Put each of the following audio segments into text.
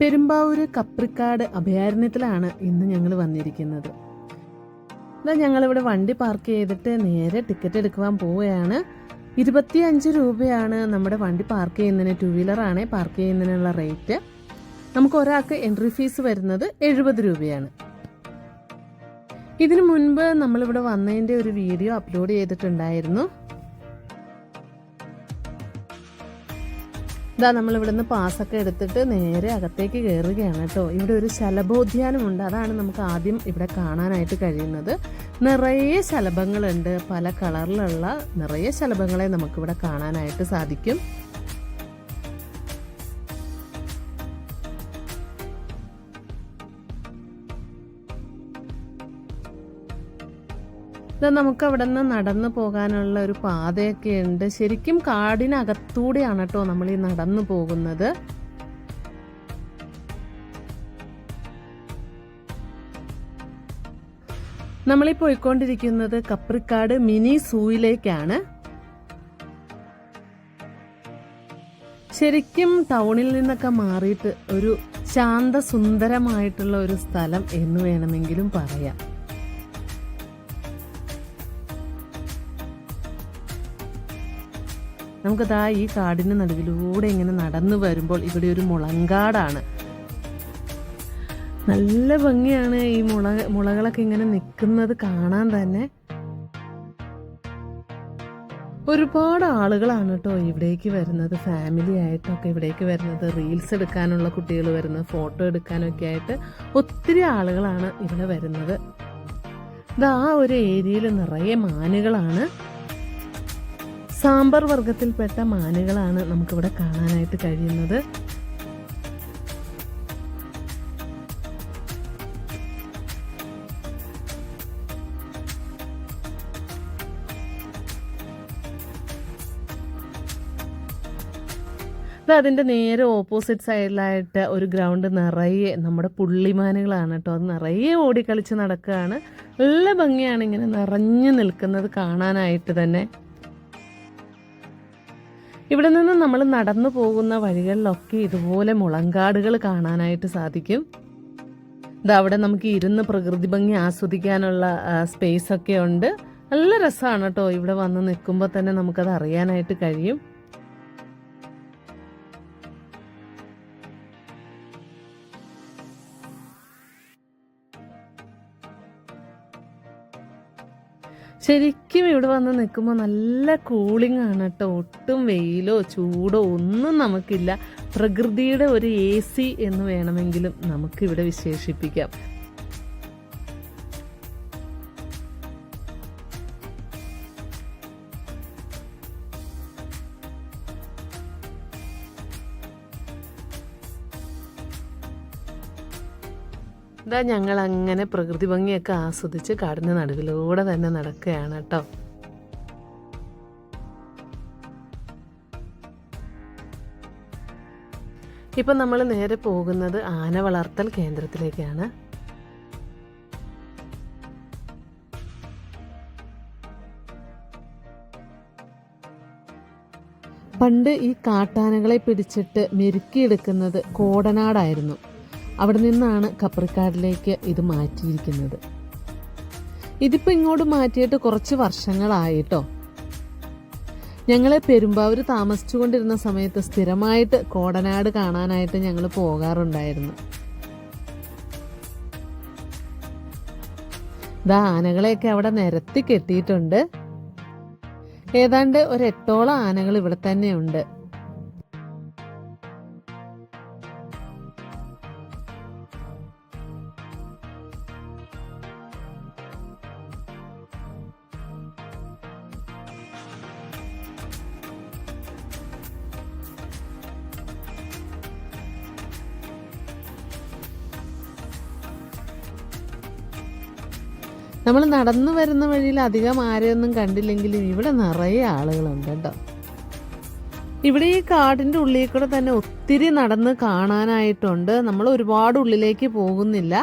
പെരുമ്പാവൂര് കപ്രിക്കാട് അഭയാരണ്യത്തിലാണ് ഇന്ന് ഞങ്ങൾ വന്നിരിക്കുന്നത്. ഇതാ ഞങ്ങളിവിടെ വണ്ടി പാർക്ക് ചെയ്തിട്ട് നേരെ ടിക്കറ്റ് എടുക്കുവാൻ പോവുകയാണ്. ഇരുപത്തിയഞ്ച് രൂപയാണ് നമ്മുടെ വണ്ടി പാർക്ക് ചെയ്യുന്നതിന് ടു വീലറാണ് പാർക്ക് ചെയ്യുന്നതിനുള്ള റേറ്റ്. നമുക്ക് ഒരാൾക്ക് എൻട്രി ഫീസ് വരുന്നത് എഴുപത് രൂപയാണ്. ഇതിനു മുൻപ് നമ്മളിവിടെ വന്നതിന്റെ ഒരു വീഡിയോ അപ്ലോഡ് ചെയ്തിട്ടുണ്ടായിരുന്നു. ഇതാ നമ്മൾ ഇവിടുന്ന് പാസ്സൊക്കെ എടുത്തിട്ട് നേരെ അകത്തേക്ക് കയറുകയാണ് കേട്ടോ. ഇവിടെ ഒരു ശലഭോദ്യാനമുണ്ട് അതാണ് നമുക്ക് ആദ്യം ഇവിടെ കാണാനായിട്ട് കഴിയുന്നത്. നിറയെ ശലഭങ്ങളുണ്ട്. പല കളറിലുള്ള നിറയെ ശലഭങ്ങളെ നമുക്കിവിടെ കാണാനായിട്ട് സാധിക്കും. ഇത് നമുക്ക് അവിടെ നിന്ന് നടന്നു പോകാനുള്ള ഒരു പാതയൊക്കെ ഉണ്ട്. ശരിക്കും കാടിനകത്തൂടെയാണ് കേട്ടോ നമ്മൾ ഈ നടന്നു പോകുന്നത്. നമ്മളീ പോയിക്കൊണ്ടിരിക്കുന്നത് കപ്രിക്കാട് മിനി സൂയിലേക്കാണ്. ശരിക്കും ടൗണിൽ നിന്നൊക്കെ മാറിയിട്ട് ഒരു ശാന്തസുന്ദരമായിട്ടുള്ള ഒരു സ്ഥലം എന്ന് വേണമെങ്കിലും പറയാം. നമുക്കതാ ഈ കാടിന് നടുവിലൂടെ ഇങ്ങനെ നടന്നു വരുമ്പോൾ ഇവിടെ ഒരു മുളങ്കാടാണ്. നല്ല ഭംഗിയാണ് ഈ മുള മുളകളൊക്കെ ഇങ്ങനെ നിൽക്കുന്നത് കാണാൻ തന്നെ. ഒരുപാട് ആളുകളാണ് കേട്ടോ ഇവിടേക്ക് വരുന്നത്. ഫാമിലി ആയിട്ടൊക്കെ ഇവിടേക്ക് വരുന്നത്. റീൽസ് എടുക്കാനുള്ള കുട്ടികൾ വരുന്നത്. ഫോട്ടോ എടുക്കാനൊക്കെ ആയിട്ട് ഒത്തിരി ആളുകളാണ് ഇവിടെ വരുന്നത്. ഇതാ ഒരു ഏരിയയിൽ നിറയെ മാനുകളാണ്. സാമ്പാർ വർഗത്തിൽപ്പെട്ട മാനുകളാണ് നമുക്കിവിടെ കാണാനായിട്ട് കഴിയുന്നത്. അതിന്റെ നേരെ ഓപ്പോസിറ്റ് സൈഡിലായിട്ട് ഒരു ഗ്രൗണ്ട് നിറയെ നമ്മുടെ പുള്ളിമാനുകളാണ് കേട്ടോ. അത് നിറയെ ഓടിക്കളിച്ച് നടക്കുകയാണ്. നല്ല ഭംഗിയാണ് ഇങ്ങനെ നിറഞ്ഞു നിൽക്കുന്നത് കാണാനായിട്ട് തന്നെ. ഇവിടെ നിന്ന് നമ്മൾ നടന്നു പോകുന്ന വഴികളിലൊക്കെ ഇതുപോലെ മുളങ്കാടുകൾ കാണാനായിട്ട് സാധിക്കും. അവിടെ നമുക്ക് ഇരുന്ന് പ്രകൃതി ഭംഗി ആസ്വദിക്കാനുള്ള സ്പേസ് ഒക്കെ ഉണ്ട്. നല്ല രസമാണ് കേട്ടോ. ഇവിടെ വന്ന് നിൽക്കുമ്പോൾ തന്നെ നമുക്കത് അറിയാനായിട്ട് കഴിയും. ശരിക്കും ഇവിടെ വന്ന് നിൽക്കുമ്പോൾ നല്ല കൂളിംഗ് ആണ് കേട്ടോ. ഒട്ടും വെയിലോ ചൂടോ ഒന്നും നമുക്കില്ല. പ്രകൃതിയുടെ ഒരു എ സി എന്ന് വേണമെങ്കിലും നമുക്കിവിടെ വിശേഷിപ്പിക്കാം. ഇതാ ഞങ്ങൾ അങ്ങനെ പ്രകൃതി ഭംഗിയൊക്കെ ആസ്വദിച്ച് കാടിന് നടുവിലൂടെ തന്നെ നടക്കുകയാണ് കേട്ടോ ഇപ്പം നമ്മൾ നേരെ പോകുന്നത് ആന വളർത്തൽ കേന്ദ്രത്തിലേക്കാണ്. പണ്ട് ഈ കാട്ടാനകളെ പിടിച്ചിട്ട് മെരുക്കിയെടുക്കുന്നത് കോടനാടായിരുന്നു. അവിടെ നിന്നാണ് കപ്രിക്കാടിലേക്ക് ഇത് മാറ്റിയിരിക്കുന്നത്. ഇതിപ്പോൾ ഇങ്ങോട്ട് മാറ്റിയിട്ട് കുറച്ച് വർഷങ്ങളായിട്ടോ? ഞങ്ങളെ പെരുമ്പാവൂർ താമസിച്ചുകൊണ്ടിരുന്ന സമയത്ത് സ്ഥിരമായിട്ട് കോടനാട് കാണാനായിട്ട് ഞങ്ങൾ പോകാറുണ്ടായിരുന്നു. ഇതാ ആനകളെയൊക്കെ അവിടെ നിരത്തി കെട്ടിയിട്ടുണ്ട്. ഏതാണ്ട് ഒരു എട്ടോളം ആനകൾ ഇവിടെ തന്നെയുണ്ട്. നമ്മൾ നടന്നു വരുന്ന വഴിയിൽ അധികം ആരെയൊന്നും കണ്ടില്ലെങ്കിലും ഇവിടെ നിറയെ ആളുകളുണ്ട് കേട്ടോ. ഇവിടെ ഈ കാടിന്റെ ഉള്ളിൽ കൂടെ തന്നെ ഒത്തിരി നടന്ന് കാണാനായിട്ടുണ്ട്. നമ്മൾ ഒരുപാട് ഉള്ളിലേക്ക് പോകുന്നില്ല.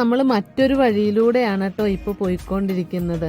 നമ്മൾ മറ്റൊരു വഴിയിലൂടെയാണ് കേട്ടോ ഇപ്പോൾ പോയിക്കൊണ്ടിരിക്കുന്നത്.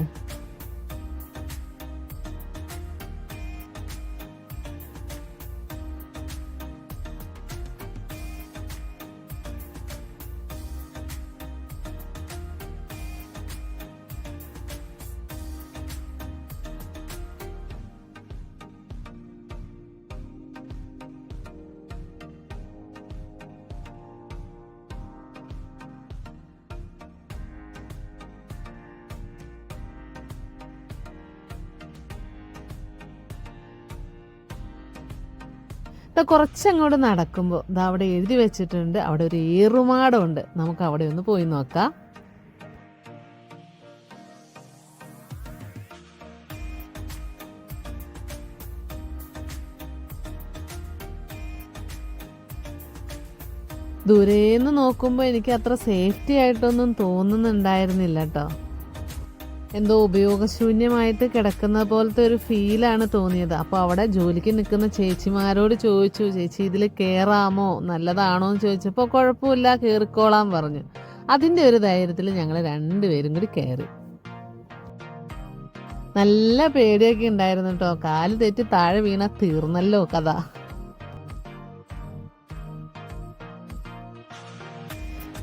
ദാ കുറച്ചങ്ങോട്ട് നടക്കുമ്പോൾ ദാ അവിടെ എഴുതി വെച്ചിട്ടുണ്ട്. അവിടെ ഒരു ഏറുമാടമുണ്ട്. നമുക്ക് അവിടെ ഒന്ന് പോയി നോക്കാം. ദൂരേന്ന് നോക്കുമ്പോൾ എനിക്ക് അത്ര സേഫ്റ്റി ആയിട്ടൊന്നും തോന്നുന്നുണ്ടായിരുന്നില്ല കേട്ടോ എന്തോ ഉപയോഗശൂന്യമായിട്ട് കിടക്കുന്ന പോലത്തെ ഒരു ഫീലാണ് തോന്നിയത്. അപ്പോൾ അവിടെ ജോലിക്ക് നിൽക്കുന്ന ചേച്ചിമാരോട് ചോദിച്ചു ചേച്ചി ഇതിൽ കയറാമോ നല്ലതാണോ? എന്ന് ചോദിച്ചപ്പോൾ കുഴപ്പമില്ല കയറിക്കോളാം പറഞ്ഞു. അതിന്റെ ഒരു ധൈര്യത്തിൽ ഞങ്ങൾ രണ്ടുപേരും കൂടി കയറി നല്ല പേടിയൊക്കെ ഉണ്ടായിരുന്നു കേട്ടോ കാൽ തെറ്റി താഴെ വീണ തീർന്നല്ലോ കഥ.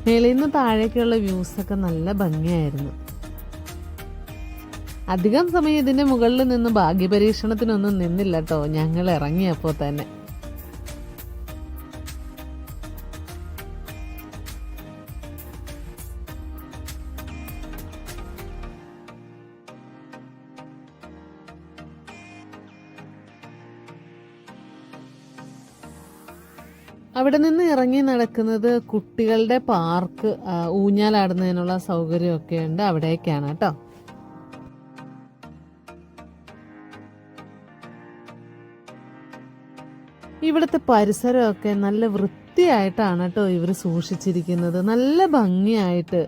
മേളിൽ നിന്ന് താഴേക്കുള്ള വ്യൂസൊക്കെ നല്ല ഭംഗിയായിരുന്നു. അധികം സമയം ഇതിന്റെ മുകളിൽ നിന്ന് ഭാഗ്യപരീക്ഷണത്തിനൊന്നും നിന്നില്ല കേട്ടോ ഞങ്ങൾ ഇറങ്ങിയപ്പോൾ തന്നെ. അവിടെ നിന്ന് ഇറങ്ങി നടക്കുന്നത് കുട്ടികളുടെ പാർക്ക് ഊഞ്ഞാലാടുന്നതിനുള്ള സൗകര്യമൊക്കെ ഉണ്ട്. അവിടേക്കാണ് കേട്ടോ ഇവിടുത്തെ പരിസരമൊക്കെ നല്ല വൃത്തിയായിട്ടാണ് കേട്ടോ ഇവർ സൂക്ഷിച്ചിരിക്കുന്നത്. നല്ല ഭംഗിയായിട്ട്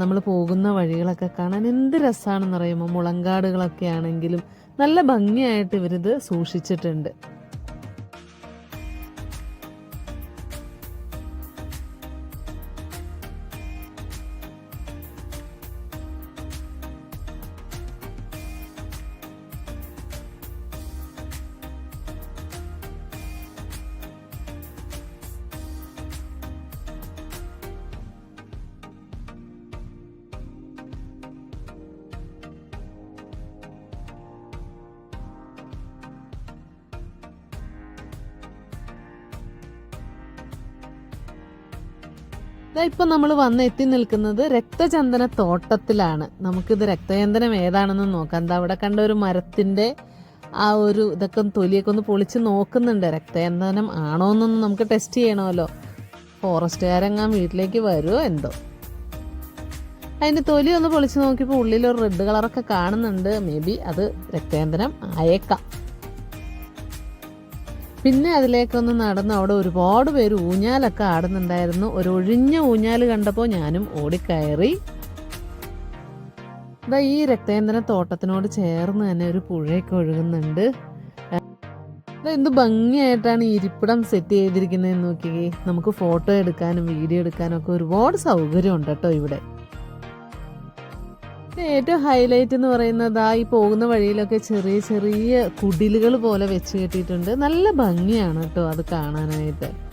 നമ്മൾ പോകുന്ന വഴികളൊക്കെ കാണാൻ എന്ത് രസമാണെന്ന് പറയുമ്പോൾ മുളങ്കാടുകളൊക്കെ ആണെങ്കിലും നല്ല ഭംഗിയായിട്ട് ഇവരിത് സൂക്ഷിച്ചിട്ടുണ്ട്. ഇപ്പൊ നമ്മൾ വന്ന് എത്തി നിൽക്കുന്നത് രക്തചന്ദന തോട്ടത്തിലാണ്. നമുക്കിത് രക്തചന്ദനം ഏതാണെന്ന് നോക്കാം. എന്താ അവിടെ കണ്ട ഒരു മരത്തിന്റെ ആ ഒരു ഇതൊക്കെ തൊലിയൊക്കെ ഒന്ന് പൊളിച്ച് നോക്കുന്നുണ്ട്. രക്തചന്ദനം ആണോ എന്നൊന്ന് നമുക്ക് ടെസ്റ്റ് ചെയ്യണമല്ലോ. ഫോറസ്റ്റുകാരെങ്ങാൻ വീട്ടിലേക്ക് വരുമോ എന്തോ. അതിന്റെ തൊലി ഒന്ന് പൊളിച്ച് നോക്കിയപ്പോൾ ഉള്ളിൽ ഒരു റെഡ് കളറൊക്കെ കാണുന്നുണ്ട്. മേ ബി അത് രക്തചന്ദനം ആയേക്കാം. പിന്നെ അതിലേക്കൊന്ന് നടന്ന് അവിടെ ഒരുപാട് പേര് ഊഞ്ഞാലൊക്കെ ആടുന്നുണ്ടായിരുന്നു. ഒരു ഒഴിഞ്ഞ ഊഞ്ഞാൽ കണ്ടപ്പോൾ ഞാനും ഓടിക്കയറി ഇതാ ഈ രക്തേന്ദ്രൻ തോട്ടത്തിനോട് ചേർന്ന് തന്നെ ഒരു പുഴയൊക്കെ ഒഴുകുന്നുണ്ട്. എന്ത് ഭംഗിയായിട്ടാണ് ഇരിപ്പിടം സെറ്റ് ചെയ്തിരിക്കുന്നതെന്ന് നോക്കിയേ. നമുക്ക് ഫോട്ടോ എടുക്കാനും വീഡിയോ എടുക്കാനും ഒക്കെ ഒരുപാട് സൗകര്യമുണ്ട് കേട്ടോ ഇവിടെ. ഏറ്റവും ഹൈലൈറ്റ് എന്ന് പറയുന്നത് ആ ഈ പോകുന്ന വഴിയിലൊക്കെ ചെറിയ ചെറിയ കുടിലുകൾ പോലെ വെച്ച് കെട്ടിയിട്ടുണ്ട്. നല്ല ഭംഗിയാണ് കേട്ടോ അത് കാണാനായിട്ട്.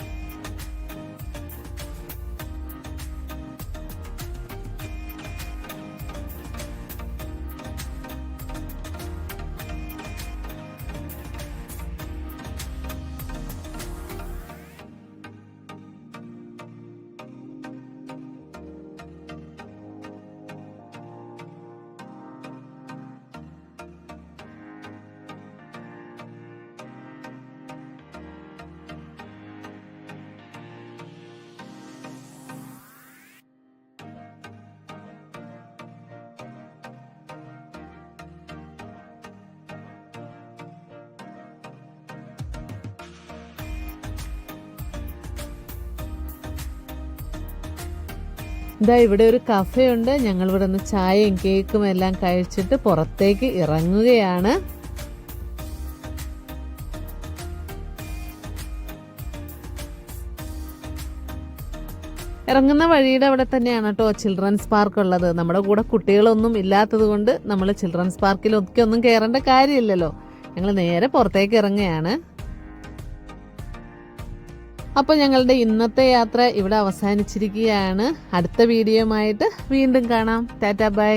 ഇതാ ഇവിടെ ഒരു കഫേ ഉണ്ട് ഞങ്ങൾ ഇവിടെ നിന്ന് ചായയും കേക്കും എല്ലാം കഴിച്ചിട്ട് പുറത്തേക്ക് ഇറങ്ങുകയാണ്. ഇറങ്ങുന്ന വഴിയുടെ അവിടെ തന്നെയാണ് കേട്ടോ ചിൽഡ്രൻസ് പാർക്ക് ഉള്ളത്. നമ്മുടെ കൂടെ കുട്ടികളൊന്നും ഇല്ലാത്തത് കൊണ്ട് നമ്മൾ ചിൽഡ്രൻസ് പാർക്കിലൊക്കെ ഒന്നും കയറേണ്ട കാര്യമില്ലല്ലോ. ഞങ്ങൾ നേരെ പുറത്തേക്ക് ഇറങ്ങുകയാണ്. അപ്പോൾ ഞങ്ങളുടെ ഇന്നത്തെ യാത്ര ഇവിടെ അവസാനിച്ചിരിക്കുകയാണ്. അടുത്ത വീഡിയോയുമായിട്ട് വീണ്ടും കാണാം. Tata bye.